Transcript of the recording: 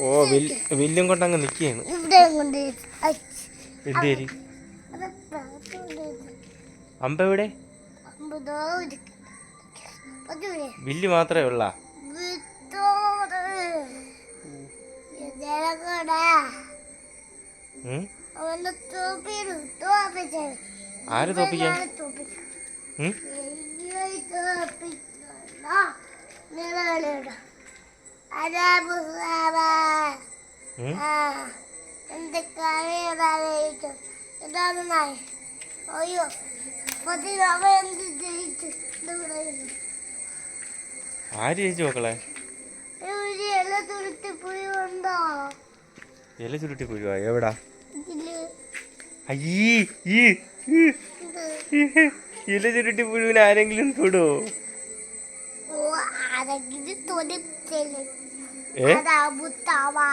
ഓ വില്ല് വില്ലും കൊണ്ടങ്ങ് നിൽക്കുകയാണ് കൊണ്ട് എന്തേരി അമ്പ എവിടെ? വില്ല് മാത്രമേ ഉള്ള? ആര് തോപ്പിക്കാൻ? ഉം? അയ്യോ ആര് ചേച്ചി മക്കളെ? ഇല ചുരുട്ടി പോരുവാ എവിടാ? അയ്യേ ഈ, ഇല ചുരുട്ടി പുഴുവിന് ആരെങ്കിലും തൊടോ? തൊലിപ്പില്ലേ ഏ? അതാ മുത്താവാ.